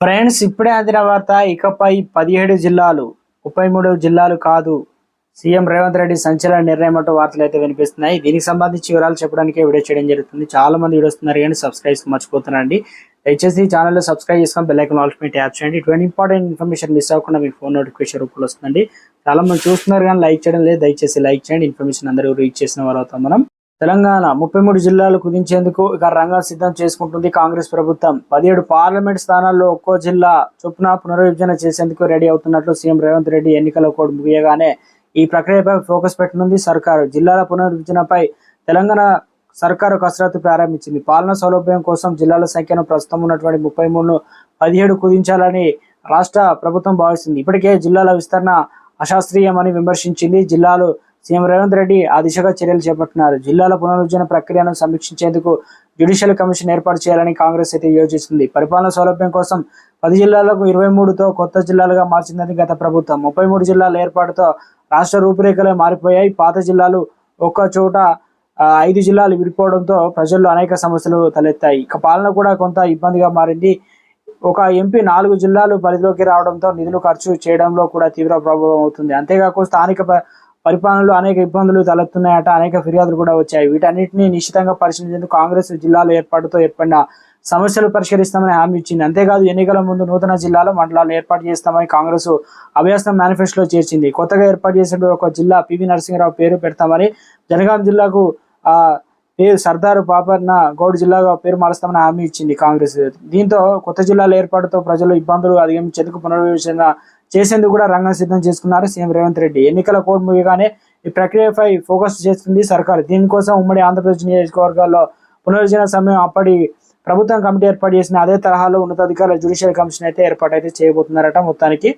Friends ఇప్పుడే అందిన వార్త ఇకపై పదిహేడు జిల్లాలు ముప్పై మూడు జిల్లాలు కాదు. సీఎం రేవంత్ రెడ్డి సంచలన నిర్ణయం అంటూ వార్తలు అయితే వినిపిస్తున్నాయి. దీనికి సంబంధించి వివరాలు చెప్పడానికి వీడియో చేయడం జరుగుతుంది. చాలా మంది వీడియో వస్తున్నారు కానీ సబ్స్క్రైబ్ మర్చిపోతున్నారండి దయచేసి ఛానల్ సబ్స్క్రైబ్ చేసుకొని బెల్లైకన్ ఐకాన్ యాప్ చేయండి. ఇటువంటి ఇంపార్టెంట్ ఇన్ఫర్మేషన్ మిస్ అవ్వకుండా మీ ఫోన్ నోటిఫికేషన్ రూపంలో వస్తుందండి. చాలా మంది చూస్తున్నారు కానీ లైక్ చేయడం లేదు. దయచేసి లైక్ చేయండి. ఇన్ఫర్మేషన్ అందరూ రీచ్ చేసిన వారు అవుతాం మనం. తెలంగాణ ముప్పై మూడు జిల్లాలు కుదించేందుకు ఇక రంగం సిద్ధం చేసుకుంటుంది కాంగ్రెస్ ప్రభుత్వం. పదిహేడు పార్లమెంట్ స్థానాల్లో ఒక్కో జిల్లా చొప్పున పునర్విభజన చేసేందుకు రెడీ అవుతున్నట్లు సీఎం రేవంత్ రెడ్డి ఎన్నికల కోడ్ ముగియగానే ఈ ప్రక్రియపై ఫోకస్ పెట్టనుంది సర్కారు. జిల్లాల పునర్విభజనపై తెలంగాణ సర్కారు కసరత్తు ప్రారంభించింది. పాలన సౌలభ్యం కోసం జిల్లాల సంఖ్యను ప్రస్తుతం ఉన్నటువంటి ముప్పై మూడును పదిహేడు కుదించాలని రాష్ట్ర ప్రభుత్వం భావిస్తుంది. ఇప్పటికే జిల్లాల విస్తరణ అశాస్త్రీయమని విమర్శించింది. జిల్లాలు సీఎం రేవంత్ రెడ్డి ఆ దిశగా చర్యలు చేపట్టినారు. జిల్లాల పునరుజ్జన ప్రక్రియను సమీక్షించేందుకు జ్యుడిషియల్ కమిషన్ ఏర్పాటు చేయాలని కాంగ్రెస్ అయితే యోచిస్తుంది పరిపాలన సౌలభ్యం కోసం పది జిల్లాలకు ఇరవై మూడుతో కొత్త జిల్లాలుగా మార్చిందని గత ప్రభుత్వం. ముప్పై మూడు జిల్లాల ఏర్పాటుతో రాష్ట్ర రూపురేఖలే మారిపోయాయి. పాత జిల్లాలు ఒక్క చోట ఐదు జిల్లాలు విడిపోవడంతో ప్రజల్లో అనేక సమస్యలు తలెత్తాయి. ఇక పాలన కూడా కొంత ఇబ్బందిగా మారింది. ఒక ఎంపీ నాలుగు జిల్లాలు పరిధిలోకి రావడంతో నిధులు ఖర్చు చేయడంలో కూడా తీవ్ర ప్రభావం అవుతుంది. అంతేకాకుండా స్థానిక పరిపాలనలో అనేక ఇబ్బందులు తలెత్తున్నాయట అనేక ఫిర్యాదులు కూడా వచ్చాయి. వీటన్నిటిని నిశ్చితంగా పరిశీలించేందుకు కాంగ్రెస్ జిల్లాలో ఏర్పాటుతో ఏర్పడిన సమస్యలు పరిష్కరిస్తామని హామీ ఇచ్చింది. అంతేకాదు ఎన్నికల ముందు నూతన జిల్లాలో మండలాలు ఏర్పాటు చేస్తామని కాంగ్రెస్ అభ్యాసం మేనిఫెస్టోలో చేర్చింది. కొత్తగా ఏర్పాటు చేసిన ఒక జిల్లా పివి నరసింహరావు పేరు పెడతామని జనగాం జిల్లాకు ఆ పేరు సర్దారు పాపన్న గౌడ్ జిల్లాగా పేరు మారుస్తామని హామీ ఇచ్చింది కాంగ్రెస్. దీంతో కొత్త జిల్లాల ఏర్పాటుతో ప్రజలు ఇబ్బందులు అధిగమించేందుకు పునర్విభజన చేసేందుకు కూడా రంగం సిద్ధం చేసుకున్నారు సీఎం రేవంత్ రెడ్డి. ఎన్నికల కోడ్ ముగియగానే ఈ ప్రక్రియపై ఫోకస్ చేస్తుంది సర్కారు. దీనికోసం ఉమ్మడి ఆంధ్రప్రదేశ్ నియోజకవర్గాల్లో పునర్విభజన సమయం అప్పటి ప్రభుత్వం కమిటీ ఏర్పాటు చేసిన అదే తరహాలో ఉన్నతాధికారుల జ్యుడిషియల్ కమిషన్ అయితే ఏర్పాటు అయితే చేయబోతున్నారట. మొత్తానికి